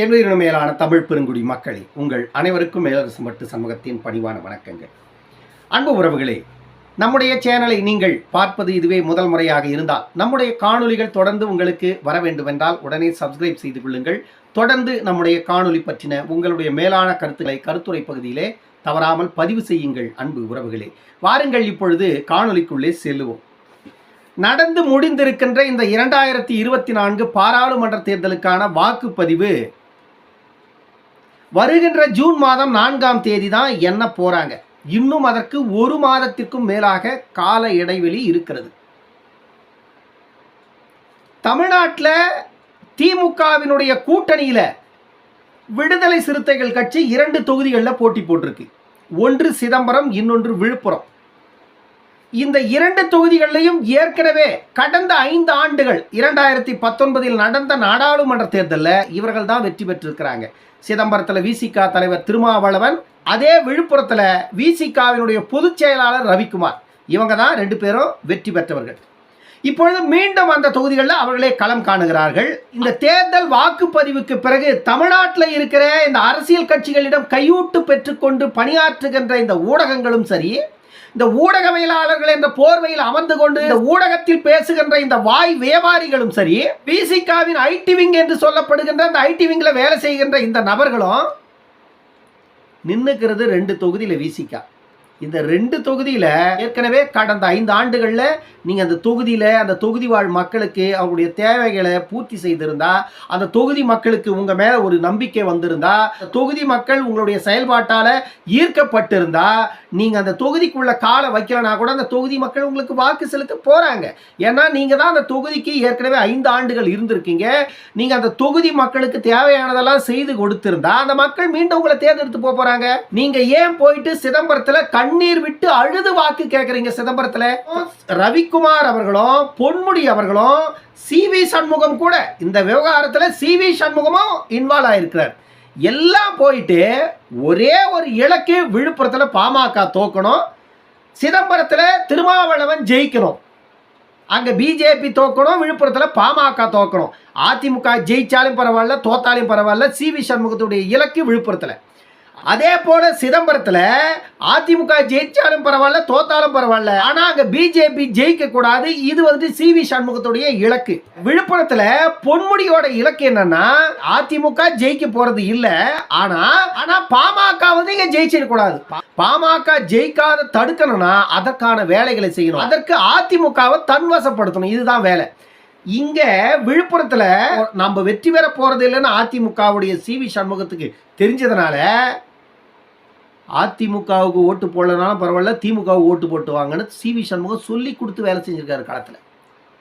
என்பதின் மேலான தமிழ் பெருங்குடி மக்களே உங்கள் அனைவருக்கும் மேலரசு மட்டு சமூகத்தின் பணிவான வணக்கங்கள். அன்பு உறவுகளே நம்முடைய சேனலை நீங்கள் பார்ப்பது இதுவே முதல் முறையாக இருந்தால் நம்முடைய காணொளிகள் தொடர்ந்து உங்களுக்கு வர வேண்டுமென்றால் உடனே சப்ஸ்கிரைப் செய்து கொள்ளுங்கள். தொடர்ந்து நம்முடைய காணொளி பற்றின உங்களுடைய மேலான கருத்துக்களை கருத்துரை பகுதியிலே தவறாமல் பதிவு செய்யுங்கள் அன்பு உறவுகளே. வாருங்கள் இப்பொழுது காணொளிக்குள்ளே செல்லுவோம். நடந்து முடிந்திருக்கின்ற இந்த இரண்டாயிரத்தி இருபத்தி நான்கு பாராளுமன்ற தேர்தலுக்கான வாக்குப்பதிவு வருகின்ற ஜூன் மாதம் நான்காம் தேதி தான் என்ன போறாங்க. இன்னும் அதற்கு ஒரு மாதத்திற்கும் மேலாக கால இடைவெளி இருக்கிறது. தமிழ்நாட்டில் திமுகவினுடைய கூட்டணியில் விடுதலை சிறுத்தைகள் கட்சி இரண்டு தொகுதிகளில் போட்டி போட்டிருக்கு. ஒன்று சிதம்பரம் இன்னொன்று விழுப்புரம். இந்த இரண்டு தொகுதிகளிலையும் ஏற்கனவே கடந்த ஐந்து ஆண்டுகள் இரண்டாயிரத்தி பத்தொன்பதில் நடந்த நாடாளுமன்ற தேர்தலில் இவர்கள் தான் வெற்றி பெற்றிருக்கிறாங்க. சிதம்பரத்தில் விசிகா தலைவர் திருமாவளவன் அதே விழுப்புரத்தில் விசிகாவினுடைய பொதுச் செயலாளர் ரவிக்குமார். இவங்க தான் ரெண்டு பேரும் வெற்றி பெற்றவர்கள். இப்பொழுது மீண்டும் அந்த தொகுதிகளில் அவர்களே களம் காணுகிறார்கள். இந்த தேர்தல் வாக்குப்பதிவுக்கு பிறகு தமிழ்நாட்டில் இருக்கிற இந்த அரசியல் கட்சிகளிடம் கையூட்டு பெற்றுக்கொண்டு பணியாற்றுகின்ற இந்த ஊடகங்களும் சரி இந்த ஊடகவியலாளர்கள் என்ற போர்வையில் அமர்ந்து கொண்டு இந்த ஊடகத்தில் பேசுகின்ற இந்த வாய் வியாபாரிகளும் சரி பிசிகாவின் ஐடி விங் என்று சொல்லப்படுகின்ற அந்த ஐடி விங்கில் வேலை செய்கின்ற இந்த நபர்களும் நின்றுக்கிறது ரெண்டு தொகுதியில் விசிகா. இந்த ரெண்டு தொகுதியில் ஏற்கனவே கடந்த ஐந்து ஆண்டுகளில் நீங்கள் அந்த தொகுதியில் அந்த தொகுதி வாழ் மக்களுக்கு அவங்களுடைய தேவைகளை பூர்த்தி செய்திருந்தா அந்த தொகுதி மக்களுக்கு உங்கள் மேலே ஒரு நம்பிக்கை வந்திருந்தா தொகுதி மக்கள் உங்களுடைய செயல்பாட்டால் ஈர்க்கப்பட்டிருந்தா நீங்கள் அந்த தொகுதிக்குள்ள காலை வைக்கலனா கூட அந்த தொகுதி மக்கள் உங்களுக்கு வாக்கு செலுத்த போகிறாங்க ஏன்னா நீங்கள் தான் அந்த தொகுதிக்கு ஏற்கனவே ஐந்து ஆண்டுகள் இருந்திருக்கீங்க. நீங்கள் அந்த தொகுதி மக்களுக்கு தேவையானதெல்லாம் செய்து கொடுத்திருந்தா அந்த மக்கள் மீண்டும் உங்களை தேர்ந்தெடுத்து போகிறாங்க நீங்கள் ஏன் போயிட்டு சிதம்பரத்தில் கண் கண்ணீர் விட்டு அழுது வாக்கு கேட்குறீங்க சிதம்பரத்தில். ரவிக்குமார் அவர்களும் பொன்முடி அவர்களும் சி வி சண்முகம் கூட. இந்த விவகாரத்தில் சி வி சண்முகமும் இன்வால்வ் ஆயிருக்கிறார். எல்லாம் போயிட்டு ஒரே ஒரு இலக்கு விழுப்புரத்தில் பாமக தோக்கணும். சிதம்பரத்தில் திருமாவளவன் ஜெயிக்கணும். அங்கே பிஜேபி தோக்கணும் விழுப்புரத்தில் பாமக தோக்கணும். அதிமுக ஜெயிச்சாலும் பரவாயில்ல தோத்தாலும் பரவாயில்ல சி வி சண்முகத்துடைய இலக்கு விழுப்புரத்தில். அதே போல சிதம்பரத்தில் அதிமுக ஜெயிச்சாலும் பரவாயில்ல தோத்தாலும் பரவாயில்ல. ஆனால் அங்கே பிஜேபி ஜெயிக்க கூடாது. இது வந்து சி வி சண்முகத்துடைய இலக்கு. விழுப்புரத்தில் பொன்முடியோட இலக்கு என்னன்னா அதிமுக ஜெயிக்க போறது இல்லை. ஆனா ஆனா பாமக வந்து இங்க ஜெயிச்சிடக்கூடாது பாமக ஜெயிக்காத தடுக்கணும்னா அதற்கான வேலைகளை செய்யணும். அதற்கு அதிமுகவை தன்வசப்படுத்தணும். இதுதான் வேலை. இங்க விழுப்புரத்துல நம்ம வெற்றி பெற போறது இல்லைன்னு அதிமுகவுடைய சி வி சண்முகத்துக்கு தெரிஞ்சதுனால அதிமுகவுக்கு ஓட்டு போடலனாலும் பரவாயில்ல திமுகவுக்கு ஓட்டு போட்டு வாங்கன்னு சி வி சண்முகம் சொல்லி கொடுத்து வேலை செஞ்சுருக்காரு காலத்தில்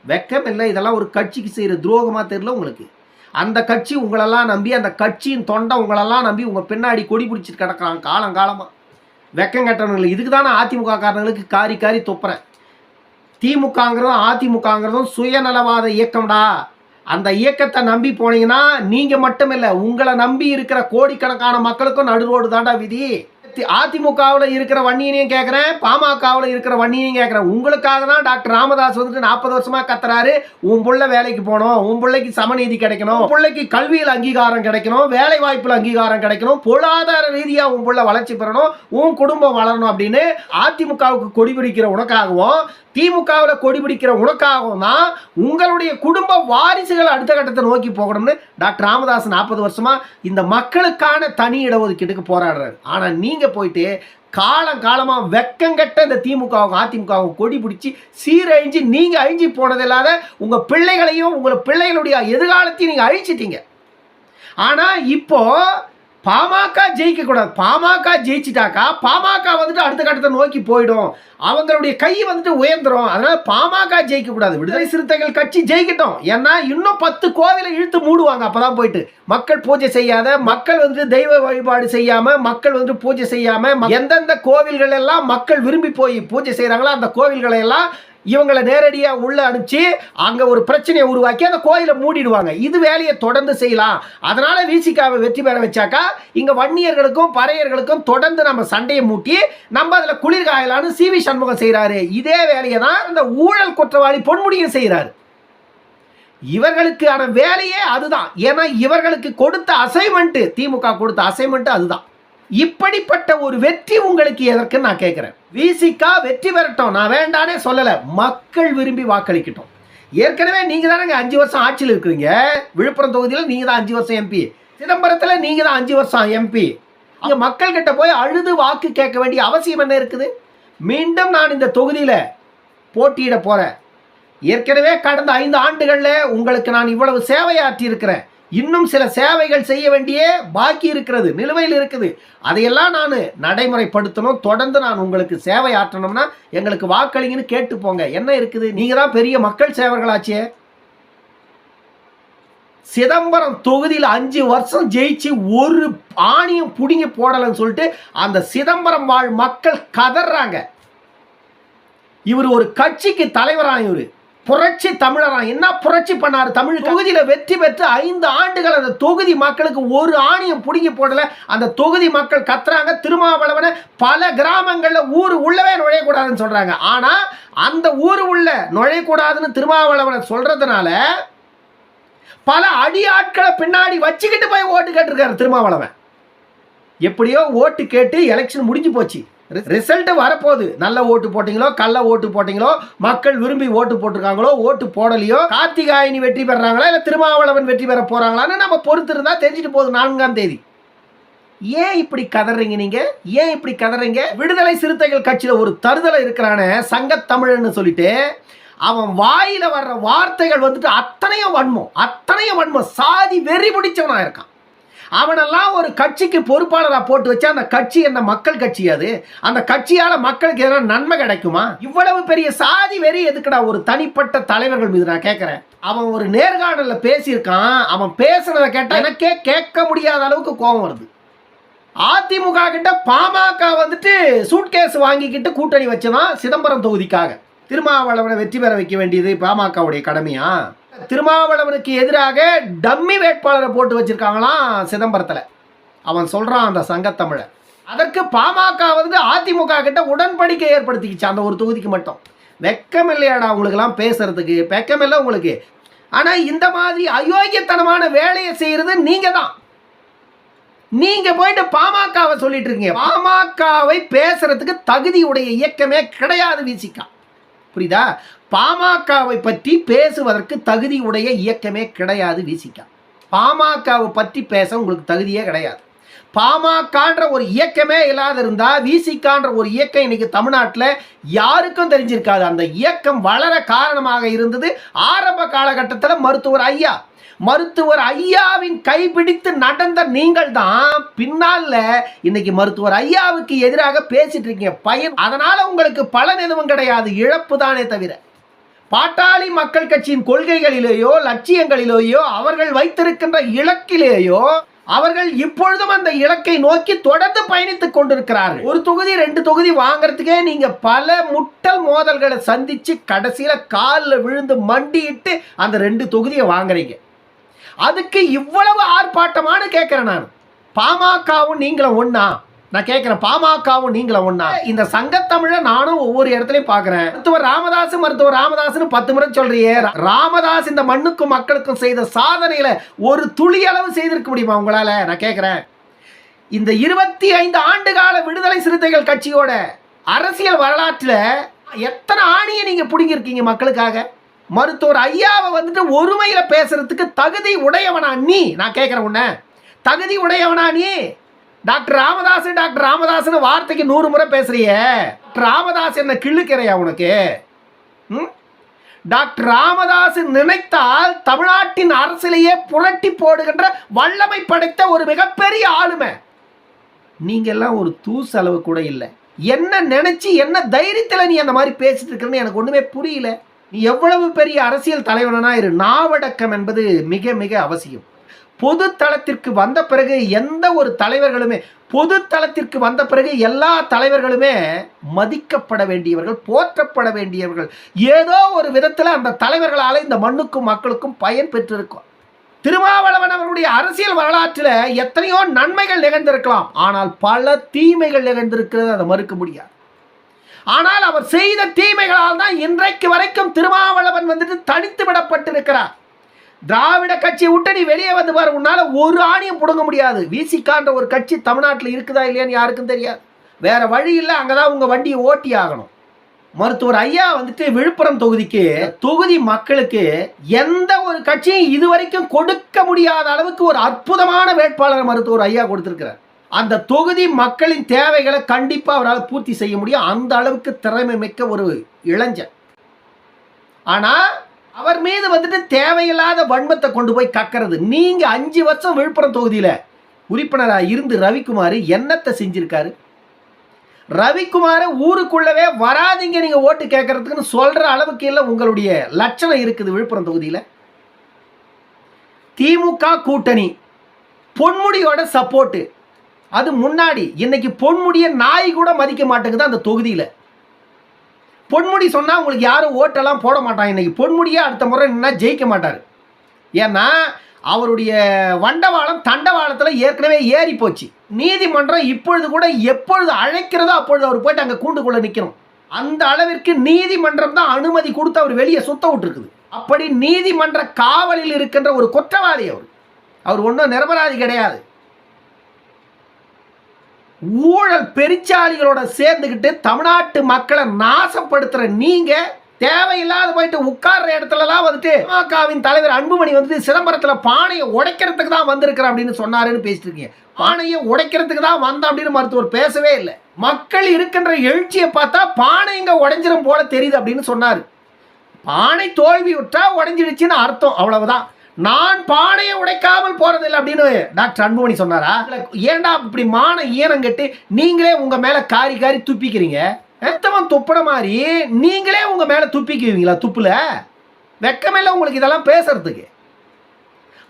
வெக்கம் இல்லை இதெல்லாம் ஒரு கட்சிக்கு செய்கிற துரோகமாக தெரியல உங்களுக்கு. அந்த கட்சி உங்களெல்லாம் நம்பி அந்த கட்சியின் தொண்டை உங்களெல்லாம் நம்பி உங்கள் பின்னாடி கொடி பிடிச்சிட்டு கிடக்குறாங்க காலங்காலமாக வெக்கம் கட்டணங்கள் இதுக்கு தானே அதிமுக காரங்களுக்கு காரி காரி துப்புறேன் திமுகங்கிறதும் அதிமுகங்கிறதும் சுயநலவாத இயக்கம்டா. அந்த இயக்கத்தை நம்பி போனீங்கன்னா நீங்கள் மட்டும் இல்லை உங்களை நம்பி இருக்கிற கோடிக்கணக்கான மக்களுக்கும் நடுரோடு தாண்டா விதி. அதிமுகவில் இருக்கிற வன்னியனையும் கேட்குறேன் பாமகவில் இருக்கிற வன்னியனையும் கேட்குறேன் உங்களுக்காக தான் டாக்டர் ராமதாஸ் வந்துட்டு நாற்பது வருஷமாக கத்துறாரு. உன் பிள்ளை வேலைக்கு போகணும் உன் பிள்ளைக்கு சமநீதி கிடைக்கணும் பிள்ளைக்கு கல்வியில் அங்கீகாரம் கிடைக்கணும் வேலை வாய்ப்பில் அங்கீகாரம் கிடைக்கணும் பொருளாதார ரீதியாக உன் பிள்ளை வளர்ச்சி பெறணும் உன் குடும்பம் வளரணும் அப்படின்னு அதிமுகவுக்கு கொடி பிடிக்கிற உனக்காகவும் திமுகவில் கொடி பிடிக்கிற உனக்காகவும் தான் உங்களுடைய குடும்ப வாரிசுகள் அடுத்த கட்டத்தை நோக்கி போகணும்னு டாக்டர் ராமதாஸ் நாற்பது வருஷமாக இந்த மக்களுக்கான தனி இடஒதுக்கீட்டுக்கு போராடுறாரு. ஆனால் நீங்கள் போயிட்டு காலம் காலமாக வெக்கங்கட்ட இந்த திமுகவும் அதிமுகவும் கொடி பிடிச்சி சீரழிஞ்சு நீங்கள் அழிஞ்சு போனது இல்லாத உங்கள் பிள்ளைகளையும் உங்கள் பிள்ளைகளுடைய எதிர்காலத்தையும் நீங்கள் அழிச்சிட்டீங்க. ஆனால் இப்போ பாமக ஜெயிக்கக்கூடாது பாமக ஜெயிச்சிட்டாக்கா பாமக வந்துட்டு அடுத்த கட்டத்தை நோக்கி போயிடும். அவங்களுடைய கை வந்துட்டு உயர்ந்துடும் அதனால பாமக ஜெயிக்கக்கூடாது விடுதலை சிறுத்தைகள் கட்சி ஜெயிக்கட்டும். ஏன்னா இன்னும் பத்து கோவிலை இழுத்து மூடுவாங்க. அப்பதான் போயிட்டு. மக்கள் பூஜை செய்யாத மக்கள் வந்துட்டு தெய்வ வழிபாடு செய்யாம மக்கள் வந்துட்டு பூஜை செய்யாம எந்தெந்த கோவில்கள் எல்லாம் மக்கள் விரும்பி போய் பூஜை செய்கிறாங்களோ அந்த கோவில்களை எல்லாம் இவங்களை நேரடியாக உள்ள அனுப்பிச்சு அங்கே ஒரு பிரச்சனையை உருவாக்கி அந்த கோயிலை மூடிடுவாங்க. இது வேலையை தொடர்ந்து செய்யலாம். அதனால் விசிகாவை வெற்றி பெற வச்சாக்கா இங்கே வன்னியர்களுக்கும் பறையர்களுக்கும் தொடர்ந்து நம்ம சண்டையை மூட்டி நம்ம அதில் குளிர்காயலான்னு சி வி சண்முகம் செய்கிறாரு இதே வேலையை தான் இந்த ஊழல் குற்றவாளி பொன்முடியும் செய்கிறாரு இவர்களுக்கான வேலையே அதுதான். ஏன்னா இவர்களுக்கு கொடுத்த அசைன்மெண்ட்டு திமுக கொடுத்த அசைன்மெண்ட்டு அதுதான். இப்படிப்பட்ட ஒரு வெற்றி உங்களுக்கு எதற்குன்னு நான் கேட்குறேன் விசிகா வெற்றி பெறட்டும். நான் வேண்டானே சொல்லலை. மக்கள் விரும்பி வாக்களிக்கட்டும். ஏற்கனவே நீங்க தானங்க அஞ்சு வருஷம் ஆட்சியில் இருக்கிறீங்க. விழுப்புரம் தொகுதியில் நீங்க தான் அஞ்சு வருஷம் எம்பி சிதம்பரத்தில் நீங்க தான் அஞ்சு வருஷம் எம்பி அங்க மக்கள் கிட்ட போய் அழுது வாக்கு கேட்க வேண்டிய அவசியம் என்ன இருக்குது? மீண்டும் நான் இந்த தொகுதியில் போட்டியிட போறேன். ஏற்கனவே கடந்த ஐந்து ஆண்டுகளில் உங்களுக்கு நான் இவ்வளவு சேவையாற்றி இருக்கிறேன் இன்னும் சில சேவைகள் செய்ய வேண்டிய பாக்கி இருக்கிறது நிலுவையில் இருக்குது. அதையெல்லாம் நான் நடைமுறைப்படுத்தணும். தொடர்ந்து நான் உங்களுக்கு சேவை ஆற்றணும்னா எங்களுக்கு வாக்களிங்கன்னு கேட்டு போங்க. என்ன இருக்குது? நீங்க தான் பெரிய மக்கள் சேவர்களாச்சே. சிதம்பரம் தொகுதியில் அஞ்சு வருஷம் ஜெயிச்சு ஒரு ஆணியம் புடிங்கி போடலைன்னு சொல்லிட்டு அந்த சிதம்பரம் வாழ் மக்கள் கதறாங்க இவர் ஒரு கட்சிக்கு தலைவராக இவர். புரட்சி தமிழரா என்ன புரட்சி பண்ணாரு தமிழ் தொகுதியில வெற்றி பெற்று ஐந்து ஆண்டுகள் அந்த தொகுதி மக்களுக்கு ஒரு ஆணியம் புடுங்கி போடல. அந்த தொகுதி மக்கள் கத்துறாங்க. திருமாவளவனை பல கிராமங்கள்ல ஊர் உள்ளவே நுழையக்கூடாதுன்னு சொல்றாங்க. ஆனா அந்த ஊர் உள்ள நுழையக்கூடாதுன்னு திருமாவளவனை சொல்றதுனால பல அடி ஆட்களை பின்னாடி வச்சுக்கிட்டு போய் ஓட்டு கேட்டிருக்காரு திருமாவளவன். எப்படியோ ஓட்டு கேட்டு எலெக்ஷன் முடிஞ்சு போச்சு. ரிசல்ட் வரப்போகுது. நல்ல ஓட்டு போட்டீங்களோ கள்ள ஓட்டு போட்டீங்களோ மக்கள் விரும்பி ஓட்டு போட்டிருக்காங்களோ ஓட்டு போடலையோ கார்த்திகாயினி வெற்றி பெறாங்களா இல்லை திருமாவளவன் வெற்றி பெற போறாங்களான்னு நம்ம பொறுத்து இருந்தா தெரிஞ்சுட்டு போகுது நான்காம் தேதி. ஏன் இப்படி கதறீங்க நீங்க? ஏன் இப்படி கதறீங்க? விடுதலை சிறுத்தைகள் கட்சியில ஒரு தருதலை இருக்கிறானே சங்கத்தமிழன்னு சொல்லிட்டு அவன் வாயில வர்ற வார்த்தைகள் வந்துட்டு அத்தனையும் வன்மம் அத்தனையும் வன்மம். சாதி வெறி பிடிச்சவனா இருக்கான். அவனெல்லாம் ஒரு கட்சிக்கு பொறுப்பாளராக போட்டு வச்சு அந்த கட்சி என்ன மக்கள் கட்சி அது? அந்த கட்சியால் மக்களுக்கு எதனா நன்மை கிடைக்குமா? இவ்வளவு பெரிய சாதி வெறி எதுக்குடா ஒரு தனிப்பட்ட தலைவர்கள் மீது நான் கேட்குறேன் அவன் ஒரு நேர்காணலில் பேசியிருக்கான். அவன் பேசுனதை கேட்டால் எனக்கே கேட்க முடியாத அளவுக்கு கோபம் வருது. அதிமுக கிட்ட பாமக வந்துட்டு சூட்கேஸ் வாங்கிக்கிட்டு கூட்டணி வச்சதான் சிதம்பரம் தொகுதிக்காக. திருமாவளவனை வெற்றி பெற வைக்க வேண்டியது பாமகவுடைய கடமையா? திருமாவளவனுக்கு எதிராக டம்மி வேட்பாளரை போட்டு வச்சிருக்காங்களாம் சிதம்பரத்தில். அவன் சொல்கிறான் அந்த சங்கத்தமிழை அதற்கு பாமக வந்து அதிமுக கிட்ட உடன்படிக்கை ஏற்படுத்திக்கிச்சு அந்த ஒரு தொகுதிக்கு மட்டும். வெக்கம் இல்லையாடா உங்களுக்கெல்லாம் பேசுறதுக்கு? வெக்கம் இல்லை உங்களுக்கு. ஆனால் இந்த மாதிரி அயோக்கியத்தனமான வேலையை செய்யறது நீங்க தான் நீங்க போயிட்டு பாமகவை சொல்லிட்டு இருக்கீங்க. பாமகவை பேசுறதுக்கு தகுதியுடைய இயக்கமே கிடையாது விசிகா புரியுதா? பாமகவை பற்றி பேசுவதற்கு தகுதி உடைய இயக்கமே கிடையாது விசிகா பாமகவை பற்றி பேச உங்களுக்கு தகுதியே கிடையாது. பாமகன்ற ஒரு இயக்கமே இல்லாத இருந்தால் விசிகான்ற ஒரு இயக்கம் இன்னைக்கு தமிழ்நாட்டில் யாருக்கும் தெரிஞ்சிருக்காது. அந்த இயக்கம் வளர காரணமாக இருந்தது ஆரம்ப காலகட்டத்தில் மருத்துவர் ஐயா. மருத்துவர் ஐயாவின் கைபிடித்து நடந்த நீங்கள் தான் பின்னால இன்னைக்கு மருத்துவர் ஐயாவுக்கு எதிராக பேசிட்டு இருக்கீங்க. பயன் அதனால உங்களுக்கு பலன் எதுவும் கிடையாது. இழப்பு தானே தவிர. பாட்டாளி மக்கள் கட்சியின் கொள்கைகளிலேயோ லட்சியங்களிலேயோ அவர்கள் வைத்திருக்கின்ற இலக்கிலேயோ அவர்கள் இப்பொழுதும் அந்த இலக்கை நோக்கி தொடர்ந்து பயணித்துக் கொண்டிருக்கிறார்கள். ஒரு தொகுதி ரெண்டு தொகுதி வாங்கறதுக்கே நீங்க பல முட்டல் மோதல்களை சந்திச்சு கடைசியில காலில் விழுந்து மண்டியிட்டு அந்த ரெண்டு தொகுதியை வாங்குறீங்க. அதுக்கு இவ்வளவு ஆர்ப்பாட்டமானு கேட்கிறேன் நான். பாமகவும் நீங்களும் ஒன்னா நான் கேட்கிறேன் பாமகவும் நீங்களும் ஒன்றா இந்த சங்கத்தமிழை நானும் ஒவ்வொரு இடத்துலையும் பார்க்குறேன் மருத்துவர் ராமதாஸ் மருத்துவர் ராமதாஸ்னு பத்து முறை சொல்றியே. ராமதாஸ் இந்த மண்ணுக்கும் மக்களுக்கும் செய்த சாதனையில ஒரு துளி அளவு செய்திருக்க முடியுமா உங்களால? நான் கேட்கிறேன் இந்த இருபத்தி ஐந்து ஆண்டு கால விடுதலை சிறுத்தைகள் கட்சியோட அரசியல் வரலாற்றில் எத்தனை ஆணியை நீங்க பிடுங்கிருக்கீங்க மக்களுக்காக? மருத்துவர் ஐயாவை வந்துட்டு ஒருமையில பேசுறதுக்கு தகுதி உடையவனா நீ? நான் கேட்கிறேன் உன்ன. தகுதி உடையவனா நீ? டாக்டர் ராமதாஸ் டாக்டர் ராமதாஸ்னு வார்த்தைக்கு நூறு முறை பேசுறிய. ராமதாஸ் என்ன கிள்ளுக்கிறையா உனக்கு? ம்? டாக்டர் ராமதாஸ் நினைத்தால் தமிழ்நாட்டின் அரசிலேயே புரட்டி போடுகின்ற வல்லமை படைத்த ஒரு மிகப்பெரிய ஆளுமை. நீங்க எல்லாம் ஒரு தூசு அளவு கூட இல்லை. என்ன நினைச்சு என்ன தைரியத்தில் நீ அந்த மாதிரி பேசிட்டு இருக்கிறன்னு எனக்கு ஒண்ணுமே புரியல. நீ எவ்வளவு பெரிய அரசியல் தலைவனா இரு. நாவடக்கம் என்பது மிக மிக அவசியம். பொது தளத்திற்கு வந்த பிறகு எந்த ஒரு தலைவர்களுமே பொது தளத்திற்கு வந்த பிறகு எல்லா தலைவர்களுமே மதிக்கப்பட வேண்டியவர்கள் போற்றப்பட வேண்டியவர்கள். ஏதோ ஒரு விதத்தில் அந்த தலைவர்களால் இந்த மண்ணுக்கும் மக்களுக்கும் பயன் பெற்றிருக்கும். திருமாவளவன் அவருடைய அரசியல் வரலாற்றில் எத்தனையோ நன்மைகள் நிகழ்ந்திருக்கலாம். ஆனால் பல தீமைகள் நிகழ்ந்திருக்கிறது அதை மறுக்க முடியாது. ஆனால் அவர் செய்த தீமைகளால் தான் இன்றைக்கு வரைக்கும் திருமாவளவன் வந்துட்டு தனித்து விடப்பட்டிருக்கிறார் திராவிட கட்சியை விட்டு நீ வெளியே வந்து பாரு. உன்னால ஒரு ஆணியும் புடுங்க முடியாது. விசிகான்ற ஒரு கட்சி தமிழ்நாட்டில் இருக்குதா இல்லையான்னு யாருக்கும் தெரியாது. வேற வழி இல்லை அங்கதான் உங்க வண்டியை ஓட்டி ஆகணும். மருத்துவர் ஐயா வந்துட்டு விழுப்புரம் தொகுதிக்கு தொகுதி மக்களுக்கு எந்த ஒரு கட்சியும் இதுவரைக்கும் கொடுக்க முடியாத அளவுக்கு ஒரு அற்புதமான வேட்பாளர் மருத்துவர் ஐயா கொடுத்திருக்கிறார். அந்த தொகுதி மக்களின் தேவைகளை கண்டிப்பா அவரால் பூர்த்தி செய்ய முடியும். அந்த அளவுக்கு திறமை மிக்க ஒரு இளைஞன் ஆனா அவர் மீது வந்துட்டு தேவையில்லாத வன்மத்தை கொண்டு போய் கக்கிறது. நீங்க அஞ்சு வருஷம் விழுப்புரம் தொகுதியில உறுப்பினராக இருந்து ரவிக்குமார் என்னத்தை செஞ்சிருக்காரு? ரவிக்குமார ஊருக்குள்ளவே வராதீங்க நீங்க ஓட்டு கேட்கறதுக்குன்னு சொல்ற அளவுக்கு இல்லை உங்களுடைய லட்சணம் இருக்குது விழுப்புரம் தொகுதியில. திமுக கூட்டணி பொன்முடியோட சப்போர்ட்டு அது முன்னாடி இன்னைக்கு பொன்முடிய நாய் கூட மதிக்க மாட்டேங்குது அந்த தொகுதியில். பொன்முடி சொன்னால் உங்களுக்கு யாரும் ஓட்டெல்லாம் போட மாட்டாங்க. இன்றைக்கி பொன்முடியே அடுத்த முறை நின்னா ஜெயிக்க மாட்டார். ஏன்னா அவருடைய வண்டவாளம் தண்டவாளத்தில் ஏற்கனவே ஏறி போச்சு. நீதிமன்றம் இப்பொழுது கூட எப்பொழுது அழைக்கிறதோ அப்பொழுது அவர் போயிட்டு அங்கே கூண்டுக்குள்ளே நிற்கணும் அந்த அளவிற்கு நீதிமன்றம் தான் அனுமதி கொடுத்து அவர் வெளியே சுத்த விட்டுருக்குது. அப்படி நீதிமன்ற காவலில் இருக்கின்ற ஒரு குற்றவாளி அவர். அவர் ஒன்றும் நிரபராதி கிடையாது. ஊழல் பெருச்சாளிகளோட சேர்ந்துக்கிட்டு தமிழ்நாட்டு மக்களை நாசப்படுத்துற நீங்க தேவையில்லாத போயிட்டு உட்கார்ற இடத்துலலாம் வந்துட்டு திமுகவின் தலைவர் அன்புமணி வந்துட்டு சிதம்பரத்தில் பானையை உடைக்கிறதுக்கு தான் வந்திருக்கிறேன் அப்படின்னு சொன்னாருன்னு பேசிட்டு இருக்கீங்க பானையை உடைக்கிறதுக்கு தான் வந்தேன் அப்படின்னு மருத்துவர் பேசவே இல்லை. மக்கள் இருக்கின்ற எழுச்சியை பார்த்தா பானை இங்கே உடைஞ்சிரும் போல தெரியுது அப்படின்னு சொன்னார். பானை தோல்வி விட்டா உடைஞ்சிடுச்சின்னு அர்த்தம். அவ்வளவுதான். நான் பானையை உடைக்காமல் போறதில்லை அப்படின்னு டாக்டர் அன்புமணி சொன்னாரா? ஏன்டா இப்படி மான ஈரம் கட்டு நீங்களே உங்க மேல காரி காரி துப்பிக்கிறீங்க? எத்தவன் துப்புற மாதிரி நீங்களே உங்க மேல துப்பிக்குவீங்களா துப்புல? வெக்கமில்லை உங்களுக்கு இதெல்லாம் பேசுறதுக்கு.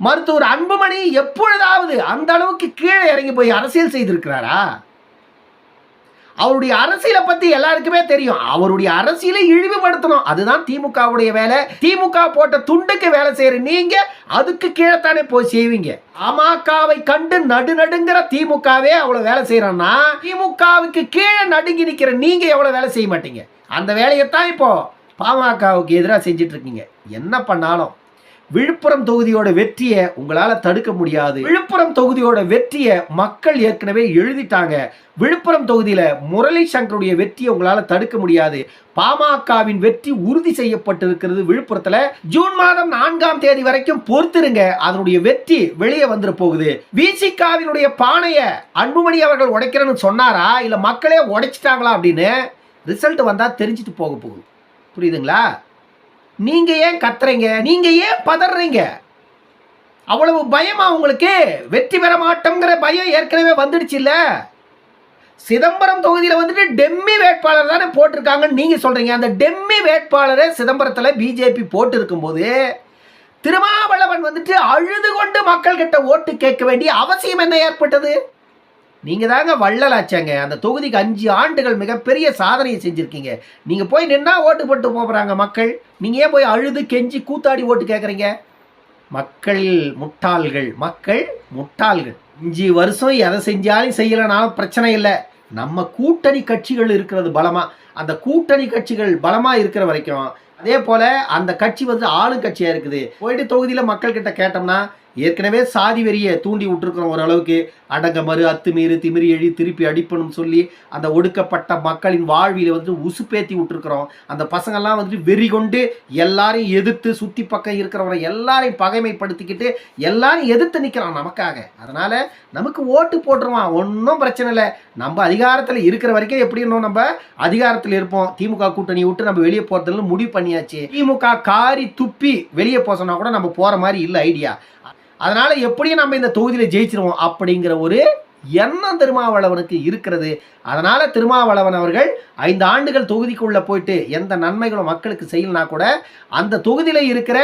மருத்துவர் அன்புமணி எப்பொழுதாவது அந்த அளவுக்கு கீழே இறங்கி போய் அரசியல் செய்திருக்கிறாரா? அவருடைய அரசியலை பத்தி எல்லாருக்குமே தெரியும். அவருடைய அரசியலை இழிவுபடுத்தணும். அதுதான் திமுகவுடைய வேலை. திமுக போட்ட துண்டுக்கு வேலை செய்யற நீங்க அதுக்கு கீழே போய் செய்வீங்க. அமகவை கண்டு நடுநடுங்கிற திமுகவே அவ்வளவு வேலை செய்யறோம்னா திமுகவுக்கு கீழே நடுங்கி நிக்கிற நீங்க எவ்வளவு வேலை செய்ய மாட்டீங்க? அந்த வேலையைத்தான் இப்போ பாமகவுக்கு எதிராக செஞ்சிட்டு இருக்கீங்க. என்ன பண்ணாலும். விழுப்புரம் தொகுதியோட வெற்றியை உங்களால் தடுக்க முடியாது. விழுப்புரம் தொகுதியோட வெற்றியை மக்கள் ஏற்கனவே எழுதிட்டாங்க. விழுப்புரம் தொகுதியில் முரளி சங்கருடைய வெற்றியை உங்களால் தடுக்க முடியாது. பாமகவின் வெற்றி உறுதி செய்யப்பட்டிருக்கிறது விழுப்புரத்தில். ஜூன் மாதம் நான்காம் தேதி வரைக்கும் பொறுத்திருங்க. அதனுடைய வெற்றி வெளியே வந்துட போகுது. விசிகாவினுடைய பானையை அன்புமணி அவர்கள் உடைக்கிறேன்னு சொன்னாரா? இல்லை மக்களே உடைச்சிட்டாங்களா அப்படின்னு? ரிசல்ட் வந்தால் தெரிஞ்சுட்டு போக போகுது. புரியுதுங்களா? நீங்கள் ஏன் கத்துறீங்க? நீங்கள் ஏன் பதறீங்க? அவ்வளவு பயமா உங்களுக்கு? வெற்றி பெற மாட்டோங்கிற பயம் ஏற்கனவே வந்துடுச்சு இல்லை? சிதம்பரம் தொகுதியில் வந்துட்டு டெம்மி வேட்பாளர் தானே போட்டிருக்காங்கன்னு நீங்கள் சொல்கிறீங்க அந்த டெம்மி வேட்பாளரை சிதம்பரத்தில் பிஜேபி போட்டு இருக்கும்போது திருமாவளவன் வந்துட்டு அழுது கொண்டு மக்கள்கிட்ட ஓட்டு கேட்க வேண்டிய அவசியம் என்ன ஏற்பட்டது? நீங்கள் தாங்க வள்ளலாச்சாங்க. அந்த தொகுதிக்கு அஞ்சு ஆண்டுகள் மிகப்பெரிய சாதனையை செஞ்சுருக்கீங்க. நீங்கள் போய் நின்னா ஓட்டு போட்டு போகிறாங்க மக்கள். நீங்கள் ஏன் போய் அழுது கெஞ்சி கூத்தாடி ஓட்டு கேட்குறீங்க மக்கள் முட்டாள்கள் மக்கள் முட்டாள்கள். அஞ்சு வருஷம் எதை செஞ்சாலும் செய்யலைனாலும் பிரச்சனை இல்லை. நம்ம கூட்டணி கட்சிகள் இருக்கிறது பலமாக அந்த கூட்டணி கட்சிகள் பலமாக இருக்கிற வரைக்கும். அதே போல் அந்த கட்சி வந்து ஆளுங்கட்சியாக இருக்குது. போயிட்டு தொகுதியில் மக்கள்கிட்ட கேட்டோம்னா ஏற்கனவே சாதி வெறியை தூண்டி விட்டுருக்குறோம் ஓரளவுக்கு. அடங்க மறு அத்துமீறு திமிரி எழி திருப்பி அடிப்பணும் சொல்லி அந்த ஒடுக்கப்பட்ட மக்களின் வாழ்வியில் வந்து உசுப்பேத்தி விட்டுருக்குறோம். அந்த பசங்கள்லாம் வந்துட்டு வெறி கொண்டு எல்லாரையும் எதிர்த்து சுற்றி பக்கம் இருக்கிறவரை எல்லாரையும் பகைமைப்படுத்திக்கிட்டு எல்லாரையும் எதிர்த்து நிற்கிறான் நமக்காக. அதனால் நமக்கு ஓட்டு போட்டுருவான். ஒன்றும் பிரச்சனை இல்லை. நம்ம அதிகாரத்தில் இருக்கிற வரைக்கும் எப்படி இன்னும் நம்ம? அதிகாரத்தில் இருப்போம். திமுக கூட்டணி விட்டு நம்ம வெளியே போகிறதுல முடிவு பண்ணியாச்சு. திமுக காரி துப்பி வெளியே போக கூட நம்ம போகிற மாதிரி இல்லை ஐடியா. அதனால எப்படியும் நம்ம இந்த தொகுதியில் ஜெயிச்சிருவோம் அப்படிங்கிற ஒரு எண்ணம் திருமாவளவனுக்கு இருக்கிறது. அதனால திருமாவளவன் அவர்கள் ஐந்து ஆண்டுகள் தொகுதிக்குள்ள போயிட்டு எந்த நன்மைகளும் மக்களுக்கு செய்யலனா கூட அந்த தொகுதியில் இருக்கிற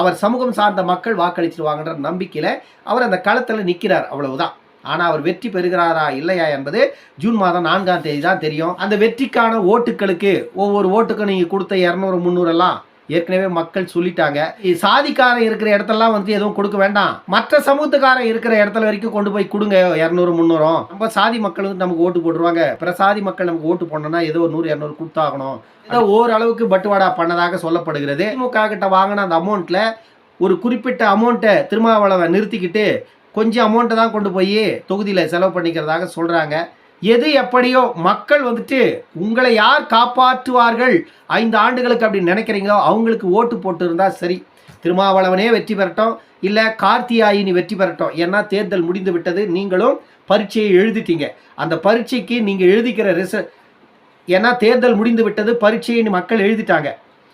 அவர் சமூகம் சார்ந்த மக்கள் வாக்களிச்சிருவாங்கன்ற நம்பிக்கையில் அவர் அந்த களத்தில் நிற்கிறார் அவ்வளவுதான். ஆனால் அவர் வெற்றி பெறுகிறாரா இல்லையா என்பது ஜூன் மாதம் நான்காம் தேதி தான் தெரியும். அந்த வெற்றிக்கான ஓட்டுகளுக்கு ஒவ்வொரு ஓட்டுக்கும் நீங்கள் கொடுத்த இரநூறு முந்நூறெல்லாம் ஏற்கனவே மக்கள் சொல்லிட்டாங்க. சாதிக்காரன் இருக்கிற இடத்தெல்லாம் வந்து எதுவும் கொடுக்க வேண்டாம். மற்ற சமூகத்துக்காரன் இருக்கிற இடத்துல வரைக்கும் கொண்டு போய் கொடுங்க. இரநூறு முந்நூறும். நம்ம சாதி மக்கள் வந்து நமக்கு ஓட்டு போட்டுருவாங்க. பிற சாதி மக்கள் நமக்கு ஓட்டு போடணும்னா ஏதோ ஒரு நூறு இரநூறு கொடுத்தாகணும். ஏதோ ஓரளவுக்கு பட்டுவாடா பண்ணதாக சொல்லப்படுகிறது. திமுக கிட்ட வாங்கின அந்த அமௌண்ட்ல ஒரு குறிப்பிட்ட அமௌண்ட்டை திருமாவளவன் நிறுத்திக்கிட்டு கொஞ்சம் அமௌண்ட்டை தான் கொண்டு போய் தொகுதியில் செலவு பண்ணிக்கிறதாக சொல்கிறாங்க எது எப்படியோ மக்கள் வந்துட்டு உங்களை யார் காப்பாற்றுவார்கள்? ஐந்து ஆண்டுகளுக்கு அப்படின்னு நினைக்கிறீங்களோ அவங்களுக்கு ஓட்டு போட்டுருந்தால் சரி. திருமாவளவனே வெற்றி பெறட்டும். இல்லை கார்த்தியாயினி வெற்றி பெறட்டும். ஏன்னா தேர்தல் முடிந்து விட்டது. நீங்களும் பரீட்சையை எழுதிட்டீங்க. அந்த பரீட்சைக்கு நீங்கள் எழுதிக்கிற ரிச ஏன்னா தேர்தல் முடிந்து விட்டது. பரீட்சையை மக்கள் எழுதிட்டாங்க.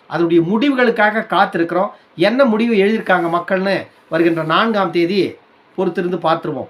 அதனுடைய முடிவுகளுக்காக காத்திருக்கிறோம். என்ன முடிவு எழுதியிருக்காங்க மக்கள்னு வருகின்ற நான்காம் தேதி பொறுத்திருந்து பார்த்துருவோம்.